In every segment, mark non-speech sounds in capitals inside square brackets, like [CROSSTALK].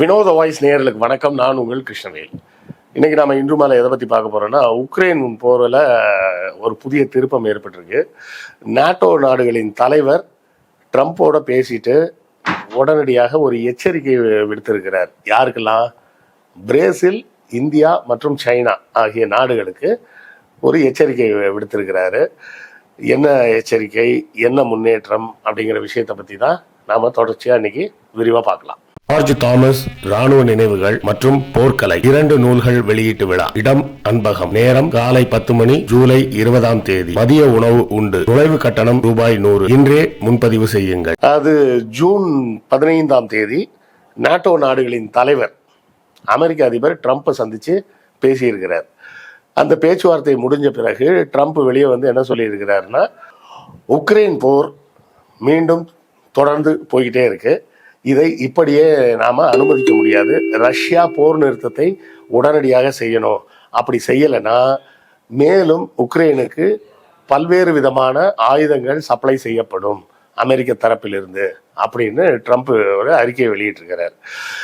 வினோத வாய்ஸ் நேர்களுக்கு வணக்கம். நான் உங்கள் கிருஷ்ணவேல். இன்னைக்கு நாம இன்று மாலை எதை பத்தி பார்க்க போறோம்னா உக்ரைன் போரில் ஒரு புதிய திருப்பம் ஏற்பட்டிருக்கு. நாட்டோ நாடுகளின் தலைவர் ட்ரம்ப்போட பேசிட்டு உடனடியாக ஒரு எச்சரிக்கை விடுத்திருக்கிறார். யாருக்கெல்லாம்? பிரேசில் இந்தியா மற்றும் சைனா ஆகிய நாடுகளுக்கு ஒரு எச்சரிக்கை விடுத்திருக்கிறாரு. என்ன எச்சரிக்கை? என்ன முன்னேற்றம்? அப்படிங்கிற விஷயத்தை பற்றி தான் நாம் தொடர்ச்சியாக இன்னைக்கு விரிவாக பார்க்கலாம். ஜார்ஜ் தாமஸ் ராணுவ நினைவுகள் மற்றும் போர்க்கலை இரண்டு நூல்கள் வெளியீட்டு விழா. இடம் அன்பகம். நேரம் காலை பத்து மணி ஜூலை இருபதாம் தேதி. மதிய உணவு உண்டு. நுழைவு கட்டணம் ரூபாய் நூறு. இன்றே முன்பதிவு செய்யுங்கள். அது ஜூன் பதினைந்தாம் தேதி நாட்டோ நாடுகளின் தலைவர் அமெரிக்க அதிபர் ட்ரம்ப்பை சந்திச்சு பேசியிருக்கிறார். அந்த பேச்சுவார்த்தை முடிஞ்ச பிறகு ட்ரம்ப் வெளியே வந்து என்ன சொல்லியிருக்கிறாருன்னா உக்ரைன் போர் மீண்டும் தொடர்ந்து போய்கிட்டே இருக்குது இதை இப்படியே நாம அனுமதிக்க முடியாது. ரஷ்யா போர் நிறுத்தத்தை உடனடியாக செய்யணும். அப்படி செய்யலைன்னா மேலும் உக்ரைனுக்கு பல்வேறு விதமான ஆயுதங்கள் சப்ளை செய்யப்படும். அமெரிக்க தரப்பிலிருந்து அப்படின்னு ட்ரம்ப் ஒரு அறிக்கையை வெளியிட்டிருக்கிறார்.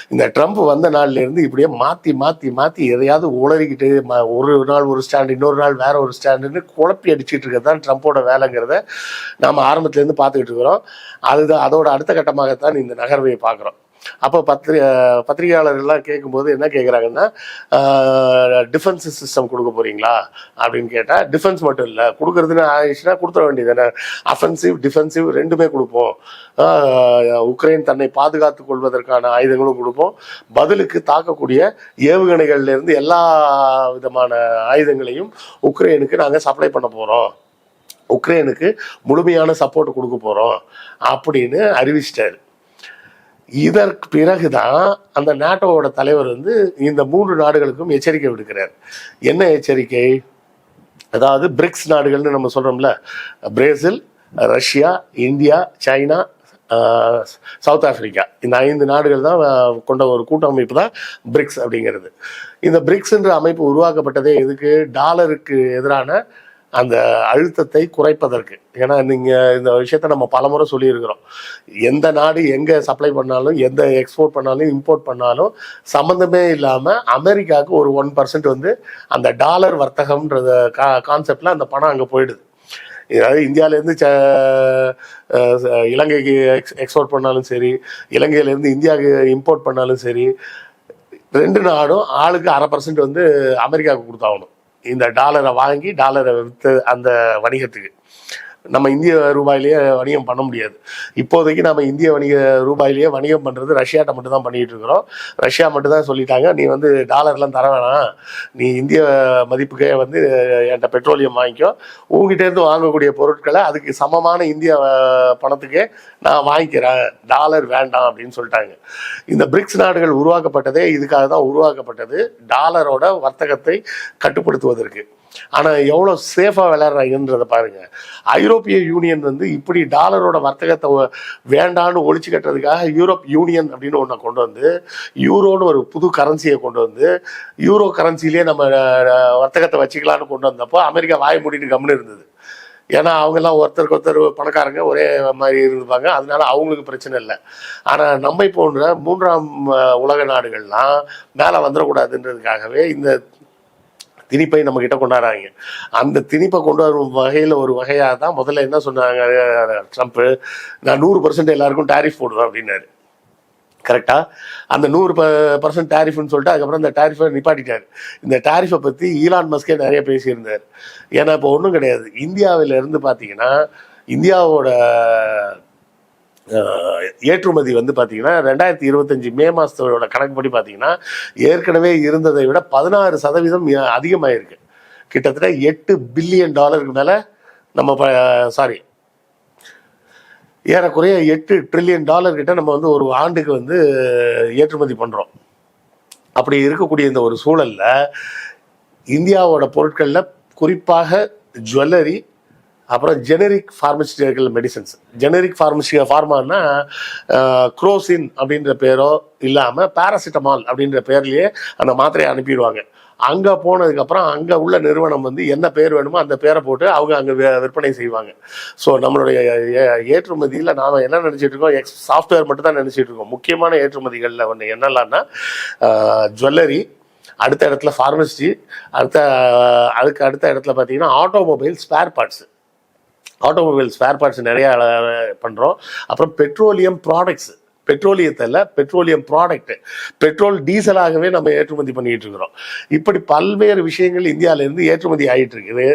இந்த ட்ரம்ப் வந்த நாள்லேருந்து இப்படியே மாற்றி மாற்றி மாற்றி எதையாவது உளறிக்கிட்டு ம- ஒரு நாள் ஒரு ஸ்டாண்டு இன்னொரு நாள் வேற ஒரு ஸ்டாண்டுன்னு குழப்பி அடிச்சுட்டு இருக்கிறது தான் ட்ரம்ப்போட வேலைங்கிறத நாம ஆரம்பத்துலேருந்து பார்த்துக்கிட்டு இருக்கிறோம். அதுதான் அதோட அடுத்த கட்டமாகத்தான் இந்த நகர்வையை பார்க்குறோம். அப்போ பத்திரி பத்திரிகையாளர்கள்லாம் கேட்கும்போது என்ன கேட்குறாங்கன்னா டிஃபென்ஸ் சிஸ்டம் கொடுக்க போறீங்களா? அப்படின்னு கேட்டால் டிஃபென்ஸ் மட்டும் இல்லை கொடுக்குறதுன்னு ஆயிடுச்சுன்னா கொடுத்துட வேண்டியதானே அஃபென்சிவ் டிஃபென்சிவ் ரெண்டுமே கொடுப்போம். உக்ரைன் தன்னை பாதுகாத்துக் கொள்வதற்கான ஆயுதங்களும் கொடுப்போம். பதிலுக்கு தாக்கக்கூடிய ஏவுகணைகள்ல இருந்து எல்லா விதமான ஆயுதங்களையும் உக்ரைனுக்கு நாங்கள் சப்ளை பண்ண போகிறோம் உக்ரைனுக்கு முழுமையான சப்போர்ட் கொடுக்க போகிறோம் அப்படின்னு அறிவிச்சிட்டாரு. இதற்கு பிறகுதான் அந்த நாட்டோவோட தலைவர் வந்து இந்த மூன்று நாடுகளுக்கும் எச்சரிக்கை விடுக்கிறார். என்ன எச்சரிக்கை? அதாவது பிரிக்ஸ் நாடுகள்னு நம்ம சொல்றோம்ல. Brazil Russia India China South Africa. இந்த ஐந்து நாடுகள் தான் கொண்ட ஒரு கூட்டமைப்பு தான் பிரிக்ஸ் அப்படிங்கிறது. இந்த பிரிக்ஸ்ன்ற அமைப்பு உருவாக்கப்பட்டதே எதுக்கு? டாலருக்கு எதிரான அந்த அழுத்தத்தை குறைப்பதற்கு. ஏன்னா நீங்கள் இந்த விஷயத்த நம்ம பலமுறை சொல்லியிருக்கிறோம். எந்த நாடு எங்கே சப்ளை பண்ணாலும் எந்த எக்ஸ்போர்ட் பண்ணாலும் இம்போர்ட் பண்ணாலும் சம்மந்தமே இல்லாமல் அமெரிக்காவுக்கு ஒரு ஒன் பர்சன்ட் வந்து அந்த டாலர் வர்த்தகம்ன்றத கா கான்செப்டில் அந்த பணம் அங்கே போயிடுது. அதாவது இந்தியாவிலேருந்து ச இலங்கைக்கு எக்ஸ் எக்ஸ்போர்ட் பண்ணாலும் சரி இலங்கையிலேருந்து இந்தியாவுக்கு இம்போர்ட் பண்ணாலும் சரி ரெண்டு நாடும் ஆளுக்கு அரை பர்சன்ட் வந்து அமெரிக்காவுக்கு கொடுத்தாகணும். இந்த டாலரை வாங்கி டாலரை விற்று அந்த வணிகத்துக்கு. நம்ம இந்திய ரூபாயிலேயே வணிகம் பண்ண முடியாது. இப்போதைக்கு நம்ம இந்திய வணிக ரூபாயிலேயே வணிகம் பண்ணுறது ரஷ்யாட்ட மட்டும் தான் பண்ணிகிட்டு இருக்கிறோம். ரஷ்யா மட்டும் தான் சொல்லிட்டாங்க நீ வந்து டாலர்லாம் தர வேணாம். நீ இந்திய மதிப்புக்கே வந்து என்கிட்ட பெட்ரோலியம் வாங்கிக்கோ. உங்ககிட்டேருந்து வாங்கக்கூடிய பொருட்களை அதுக்கு சமமான இந்திய பணத்துக்கே நான் வாங்கிக்கிறேன். டாலர் வேண்டாம் அப்படின்னு சொல்லிட்டாங்க. இந்த பிரிக்ஸ் நாடுகள் உருவாக்கப்பட்டதே இதுக்காக தான் உருவாக்கப்பட்டது. டாலரோட வர்த்தகத்தை கட்டுப்படுத்துவதற்கு. ஆனா எவ்வளவு சேஃபா விளையாடுறாங்கன்றத பாருங்க. ஐரோப்பிய யூனியன் வந்து இப்படி டாலரோட வர்த்தகத்தை வேண்டான்னு ஒழிச்சு கட்டுறதுக்காக யூரோப் யூனியன் அப்படின்னு ஒன்றை கொண்டு வந்து யூரோன்னு ஒரு புது கரன்சியை கொண்டு வந்து யூரோ கரன்சிலேயே நம்ம வர்த்தகத்தை வச்சுக்கலாம்னு கொண்டு வந்தப்போ அமெரிக்கா வாய் மூடிட்டு கம்முன்னு இருந்தது. ஏன்னா அவங்கெல்லாம் ஒருத்தருக்கு ஒருத்தர் பணக்காரங்க ஒரே மாதிரி இருப்பாங்க அதனால அவங்களுக்கு பிரச்சனை இல்லை. ஆனால் நம்மை போன்ற மூன்றாம் உலக நாடுகள்லாம் மேலே வந்துடக்கூடாதுன்றதுக்காகவே இந்த திணிப்பை நம்ம கிட்ட கொண்டாடுறாங்க. அந்த திணிப்பை கொண்டு வரும் வகையில் ஒரு வகையாக தான் முதல்ல என்ன சொன்னாங்க ட்ரம்ப்பு நான் நூறு பர்சன்ட் எல்லாருக்கும் டாரிஃப் போடுவேன் அப்படின்னாரு. கரெக்டாக அந்த நூறு ப பர்சன்ட் டேரிஃப்னு சொல்லிட்டு அதுக்கப்புறம் அந்த டாரிஃபை நிப்பாட்டிட்டார். இந்த டாரிஃபை பற்றி ஈலான் மஸ்கே நிறைய பேசியிருந்தார். ஏன்னா இப்போ ஒன்றும் கிடையாது. இந்தியாவிலேருந்து பார்த்தீங்கன்னா இந்தியாவோட ஏற்றுமதி வந்து பார்த்தீங்கன்னா ரெண்டாயிரத்தி இருபத்தஞ்சு மே மாதத்தோட கணக்குப்படி பார்த்தீங்கன்னா ஏற்கனவே இருந்ததை விட பதினாறு சதவீதம் அதிகமாயிருக்கு. கிட்டத்தட்ட எட்டு பில்லியன் டாலருக்கு மேலே நம்ம சாரி ஏறக்குறைய எட்டு ட்ரில்லியன் டாலர் கிட்ட நம்ம வந்து ஒரு ஆண்டுக்கு வந்து ஏற்றுமதி பண்ணுறோம் அப்படி இருக்கக்கூடிய இந்த ஒரு சூழல்ல இந்தியாவோட பொருட்களில் குறிப்பாக ஜுவல்லரி அப்புறம் generic pharmaceutical medicines generic pharmacy ஃபார்மானா Crocin அப்படின்ற பேரோ இல்லாமல் பாராசிட்டமால் அப்படின்ற பேர்லேயே அந்த மாத்திரையை அனுப்பிடுவாங்க. அங்கே போனதுக்கப்புறம் அங்கே உள்ள நிறுவனம் வந்து என்ன பேர் வேணுமோ அந்த பேரை போட்டு அவங்க அங்கே விற்பனை செய்வாங்க. ஸோ நம்மளுடைய ஏற்றுமதியில் நாம் என்ன நினச்சிட்டு இருக்கோம்? எக்ஸ் சாஃப்ட்வேர் மட்டும் தான் நினச்சிட்டு இருக்கோம். முக்கியமான ஏற்றுமதிகளில் ஒன்று என்னெல்லாம்னா ஜுவல்லரி அடுத்த இடத்துல ஃபார்மசி அடுத்த அதுக்கு அடுத்த இடத்துல பார்த்தீங்கன்னா automobile spare parts automobile spare parts நிறைய பண்ணுறோம் அப்புறம் பெட்ரோலியம் ப்ராடக்ட்ஸ் பெட்ரோலியத்தில் பெட்ரோலியம் ப்ராடக்ட் பெட்ரோல் டீசலாகவே நம்ம ஏற்றுமதி பண்ணிகிட்டு இருக்கிறோம். இப்படி பல்வேறு விஷயங்கள் இந்தியாவிலேருந்து ஏற்றுமதி ஆகிட்டு இருக்குது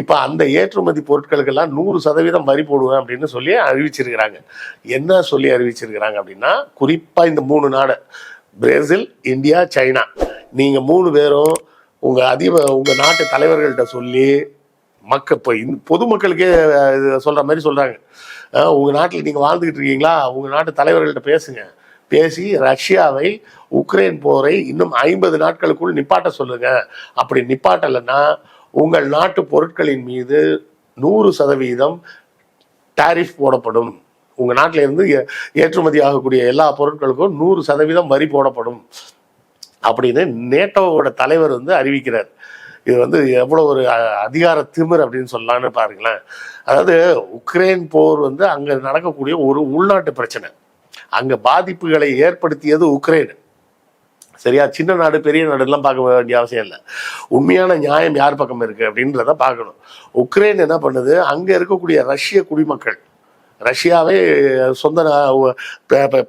இப்போ அந்த ஏற்றுமதி பொருட்களுக்கெல்லாம் நூறு சதவீதம் வரி போடுவேன் அப்படின்னு சொல்லி அறிவிச்சிருக்கிறாங்க. என்ன சொல்லி அறிவிச்சிருக்கிறாங்க அப்படின்னா குறிப்பாக இந்த மூணு நாடு பிரேசில் இந்தியா சைனா. நீங்கள் மூணு பேரும் உங்கள் அதிப உங்கள் நாட்டு தலைவர்கள்ட்ட சொல்லி மக்கள் இப்போ இந்த பொதுமக்களுக்கே இது சொல்ற மாதிரி சொல்றாங்க. உங்கள் உங்க நாட்டில் நீங்க வாழ்ந்துகிட்டு இருக்கீங்களா? உங்க நாட்டு தலைவர்கள்ட்ட பேசுங்க. பேசி ரஷ்யாவை உக்ரைன் போரை இன்னும் ஐம்பது நாட்களுக்குள் நிப்பாட்ட சொல்லுங்க. அப்படி நிப்பாட்டலைன்னா உங்கள் நாட்டு பொருட்களின் மீது நூறு சதவீதம் டாரிஃப் போடப்படும். உங்க நாட்டில இருந்து ஏ- ஏற்றுமதி ஆகக்கூடிய எல்லா பொருட்களுக்கும் நூறு சதவீதம் வரி போடப்படும். அப்படின்னு நேட்டோவோட தலைவர் வந்து அறிவிக்கிறார். இது வந்து எவ்வளோ ஒரு அ- அதிகார திமிர் அப்படின்னு சொல்லலாம்னு பாருங்களேன். அதாவது உக்ரைன் போர் வந்து அங்கே நடக்கக்கூடிய ஒரு உள்நாட்டு பிரச்சனை. அங்கே பாதிப்புகளை ஏற்படுத்தியது உக்ரைன். சரியா? சின்ன நாடு பெரிய நாடுலாம் பார்க்க வேண்டிய அவசியம் இல்லை. உண்மையான நியாயம் யார் பக்கம் இருக்குது அப்படின்றத பார்க்கணும். உக்ரைன் என்ன பண்ணுது? அங்கே இருக்கக்கூடிய ரஷ்ய குடிமக்கள் ரஷ்யாவே சொந்த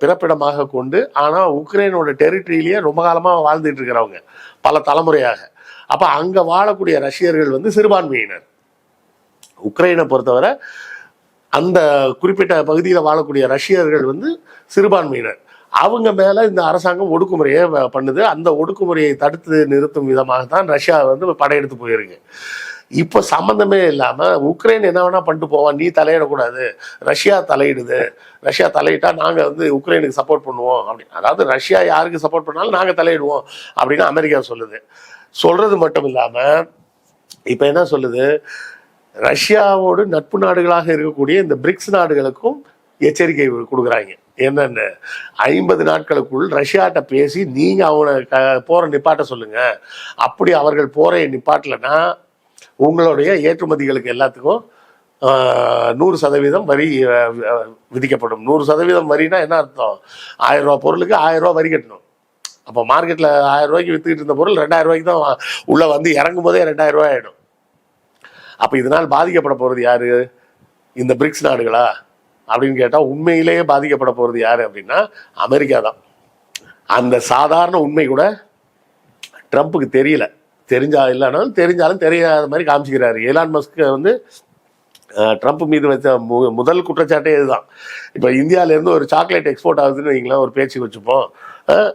பிறப்பிடமாக கொண்டு ஆனால் உக்ரைனோட டெரிட்டரியிலேயே ரொம்ப காலமாக வாழ்ந்துட்டு இருக்கிறவங்க பல தலைமுறையாக. அப்போ அங்கே வாழக்கூடிய ரஷ்யர்கள் வந்து சிறுபான்மையினர். உக்ரைனை பொறுத்தவரை அந்த குறிப்பிட்ட பகுதியில் வாழக்கூடிய ரஷ்யர்கள் வந்து சிறுபான்மையினர். அவங்க மேலே இந்த அரசாங்கம் ஒடுக்குமுறையை பண்ணுது. அந்த ஒடுக்குமுறையை தடுத்து நிறுத்தும் விதமாக தான் ரஷ்யா வந்து படையெடுத்து போயிருக்கு. இப்போ சம்மந்தமே இல்லாமல் உக்ரைன் என்ன வேணால் பண்ணிட்டு போவான் நீ தலையிடக்கூடாது ரஷ்யா தலையிடுது ரஷ்யா தலையிட்டா நாங்கள் வந்து உக்ரைனுக்கு சப்போர்ட் பண்ணுவோம் அப்படின்னு. அதாவது ரஷ்யா யாருக்கு சப்போர்ட் பண்ணாலும் நாங்கள் தலையிடுவோம் அப்படின்னு அமெரிக்கா சொல்லுது. சொல்கிறது மட்டும் இல்லாமல் இப்போ என்ன சொல்லுது? ரஷ்யாவோடு நட்பு நாடுகளாக இருக்கக்கூடிய இந்த பிரிக்ஸ் நாடுகளுக்கும் எச்சரிக்கை கொடுக்குறாங்க. என்னென்ன? ஐம்பது நாட்களுக்குள் ரஷ்யாட்ட பேசி நீங்கள் அவனை க போரை நிப்பாட்ட சொல்லுங்கள் அப்படி அவர்கள் போரை நிப்பாட்டலைன்னா உங்களுடைய ஏற்றுமதிகளுக்கு எல்லாத்துக்கும் ஆஹ், நூறு சதவீதம் வரி விதிக்கப்படும். நூறு சதவீதம் வரினா என்ன அர்த்தம்? ஆயிரம் ரூபா பொருளுக்கு ஆயிரம் ரூபா வரி கட்டணும். அப்போ மார்க்கெட்டில் ஆயிரம் ரூபாய்க்கு வித்துக்கிட்டு இருந்த பொருள் ரெண்டாயிரம் ரூபாய்க்கு தான் உள்ளே உள்ள வந்து இறங்கும் போதே ரெண்டாயிரம் ரூபாய் ஆயிடும். அப்போ இதனால் பாதிக்கப்பட போகிறது யாரு? இந்த பிரிக்ஸ் நாடுகளா? அப்படின்னு கேட்டால் உண்மையிலேயே பாதிக்கப்பட போகிறது யாரு அப்படின்னா அமெரிக்கா தான். அந்த சாதாரண உண்மை கூட ட்ரம்ப்புக்கு தெரியல. தெரிஞ்சா இல்லைனாலும் தெரிஞ்சாலும் தெரியாத மாதிரி காமிச்சிக்கிறாரு. ஏலான் மஸ்க்கு வந்து ட்ரம்ப் மீது வச்ச மு- முதல் குற்றச்சாட்டே இதுதான். இப்போ இந்தியாவிலேருந்து ஒரு சாக்லேட் எக்ஸ்போர்ட் ஆகுதுன்னு வைங்களேன் ஒரு பேச்சு வச்சுப்போம்.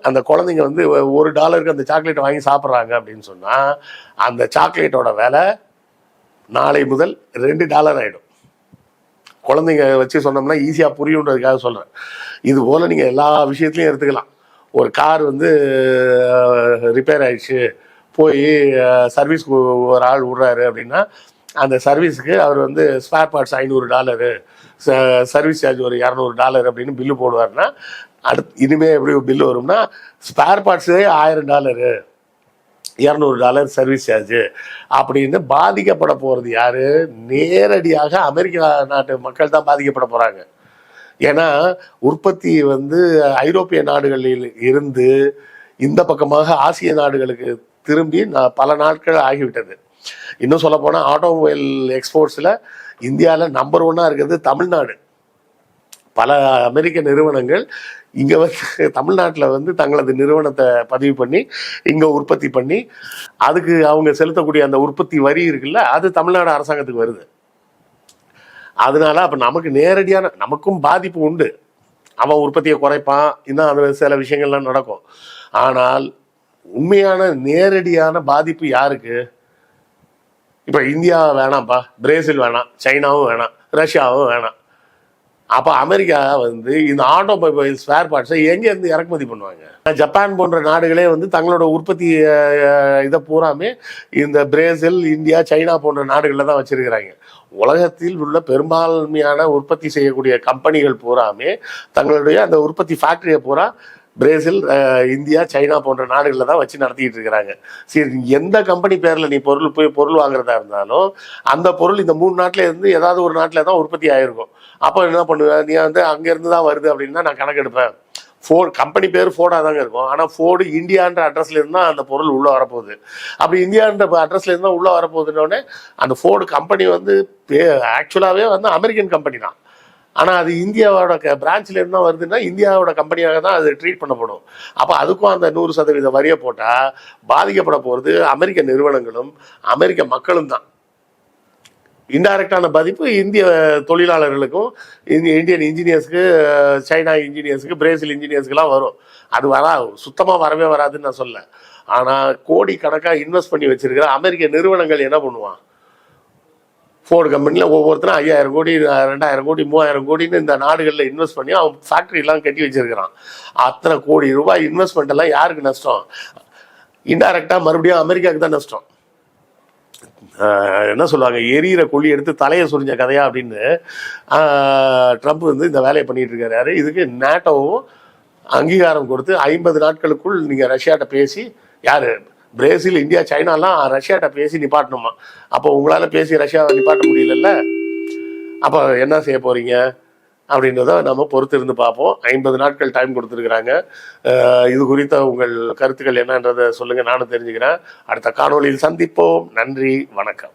அந்த குழந்தைங்க வந்து ஒரு டாலருக்கு அந்த சாக்லேட்டை வாங்கி சாப்பிட்றாங்க அப்படின்னு சொன்னால் அந்த சாக்லேட்டோட விலை நாளை முதல் ரெண்டு டாலர் ஆகிடும் குழந்தைங்க வச்சு சொன்னோம்னா ஈஸியாக புரியுன்றதுக்காக சொல்கிறேன் இது போல் நீங்கள் எல்லா விஷயத்துலையும் எடுத்துக்கலாம். ஒரு கார் வந்து ரிப்பேர் ஆயிடுச்சு. போய் சர்வீஸ்க்கு ஒரு ஆள் விடுறாரு அப்படின்னா அந்த சர்வீஸுக்கு அவர் வந்து ஸ்பேர் பார்ட்ஸ் ஐநூறு டாலரு சர்வீஸ் சார்ஜ் ஒரு இரநூறு டாலர் அப்படின்னு பில்லு போடுவார்னா அடுத்து இனிமே எப்படி பில்லு வரும்னா ஸ்பேர் பார்ட்ஸே ஆயிரம் டாலரு இரநூறு டாலர் சர்வீஸ் சார்ஜ் அப்படின்னு பாதிக்கப்பட போகிறது யார்? நேரடியாக அமெரிக்கா நாட்டு மக்கள் தான் பாதிக்கப்பட போகிறாங்க ஏன்னா உற்பத்தி வந்து ஐரோப்பிய நாடுகளில் இருந்து இந்த பக்கமாக ஆசிய நாடுகளுக்கு திரும்பி பல நாட்கள் ஆகிவிட்டது. இன்னும் சொல்ல போனால் ஆட்டோமொபைல் எக்ஸ்போர்ட்ஸில் இந்தியாவில் நம்பர் ஒன்னாக இருக்கிறது தமிழ்நாடு. பல அமெரிக்க நிறுவனங்கள் இங்கே வந்து [LAUGHS] தமிழ்நாட்டில் வந்து தங்களது நிறுவனத்தை பதிவு பண்ணி இங்கே உற்பத்தி பண்ணி அதுக்கு அவங்க செலுத்தக்கூடிய அந்த உற்பத்தி வரி இருக்குல்ல அது தமிழ்நாடு அரசாங்கத்துக்கு வருது. அதனால அப்போ நமக்கு நேரடியான நமக்கும் பாதிப்பு உண்டு. அவன் உற்பத்தியை குறைப்பான் இன்னும் அது சில விஷயங்கள்லாம் நடக்கும். ஆனால் உண்மையான நேரடியான பாதிப்பு யாருக்கு? இப்போ இந்தியா வேணாம்ப்பா பிரேசில் வேணாம் சைனாவும் வேணாம் ரஷ்யாவும் வேணாம். அப்போ அமெரிக்கா வந்து இந்த ஆட்டோமொபைல் ஸ்பேர் பார்ட்ஸை எங்கேருந்து இறக்குமதி பண்ணுவாங்க? ஜப்பான் போன்ற நாடுகளே வந்து தங்களோட உற்பத்தி இதை பூராமே இந்த பிரேசில் இந்தியா சைனா போன்ற நாடுகளில் தான் வச்சிருக்கிறாங்க. உலகத்தில் உள்ள பெரும்பான்மையான உற்பத்தி செய்யக்கூடிய கம்பெனிகள் பூராமே தங்களுடைய அந்த உற்பத்தி ஃபேக்டரியை பூரா பிரேசில் இந்தியா சைனா போன்ற நாடுகளில் தான் வச்சு நடத்திட்டு இருக்கிறாங்க. சரி எந்த கம்பெனி பேரில் நீ பொருள் போய் பொருள் வாங்குறதா இருந்தாலும் அந்த பொருள் இந்த மூணு நாட்டில் இருந்து ஏதாவது ஒரு நாட்டில் தான் உற்பத்தி ஆயிருக்கும். அப்போ என்ன பண்ணுவேன் நீ வந்து அங்கேருந்து தான் வருது அப்படின்னா நான் கணக்கெடுப்பேன். ஃபோர்டு கம்பெனி பேர் ஃபோர்டாக தாங்க இருக்கும். ஆனால் ஃபோர்டு இந்தியான்ற அட்ரஸ்ல இருந்தால் அந்த பொருள் உள்ளே வரப்போகுது. அப்படி இந்தியான்ற அட்ரஸ்ல இருந்தால் உள்ளே வரப்போகுதுன்னொடனே அந்த ஃபோர்டு கம்பெனி வந்து ஆக்சுவலாகவே வந்து அமெரிக்கன் கம்பெனி தான். ஆனால் அது இந்தியாவோட க பிரான்ச்சில் தான் வருதுன்னா இந்தியாவோட கம்பெனியாக தான் அது ட்ரீட் பண்ணப்படும். அப்போ அதுக்கும் அந்த நூறு சதவீத வரியை போட்டால் பாதிக்கப்பட போகிறது அமெரிக்க நிறுவனங்களும் அமெரிக்க மக்களும் தான். இன்டைரக்டான பாதிப்பு இந்திய தொழிலாளர்களுக்கும் இந்தியன் இன்ஜினியர்ஸ்க்கு சைனா இன்ஜினியர்ஸுக்கு பிரேசில் இன்ஜினியர்ஸ்க்குலாம் வரும். அது வரா சுத்தமாக வரவே வராதுன்னு நான் சொல்ல ஆனால் கோடி கணக்காக இன்வெஸ்ட் பண்ணி வச்சிருக்கிற அமெரிக்க நிறுவனங்கள் என்ன பண்ணுவான் ஃபோர்டு கம்பெனியில் ஒவ்வொருத்தரும் ஐயாயிரம் கோடி ரெண்டாயிரம் கோடி மூவாயிரம் கோடின்னு இந்த நாடுகளில் இன்வெஸ்ட் பண்ணி அவன் ஃபேக்ட்ரிலாம் கட்டி வச்சிருக்கிறான். அத்தனை கோடி ரூபாய் இன்வெஸ்ட்மெண்ட் எல்லாம் யாருக்கு நஷ்டம்? இன்டைரக்டாக மறுபடியும் அமெரிக்காவுக்கு தான் நஷ்டம். என்ன சொல்லுவாங்க? எரியிற கொல்லி எடுத்து தலையை சொரிஞ்ச கதையா அப்படின்னு ட்ரம்ப் வந்து இந்த வேலையை பண்ணிட்டு இருக்காரு. இதுக்கு நேட்டோவும் அங்கீகாரம் கொடுத்து ஐம்பது நாட்களுக்குள் நீங்கள் ரஷ்யாட்ட பேசி யார்? பிரேசில் இந்தியா சைனாலாம் ரஷ்யாட்ட பேசி நிப்பாட்டணுமா? அப்போ உங்களால் பேசி ரஷ்யாவை நிப்பாட்ட முடியலல்ல? அப்போ என்ன செய்ய போகிறீங்க அப்படின்றத நம்ம பொறுத்து இருந்து பார்ப்போம். ஐம்பது நாட்கள் டைம் கொடுத்துருக்குறாங்க. இது குறித்த உங்கள் கருத்துக்கள் என்னன்றதை சொல்லுங்கள் நானும் தெரிஞ்சுக்கிறேன். அடுத்த காணொளியில் சந்திப்போம். நன்றி. வணக்கம்.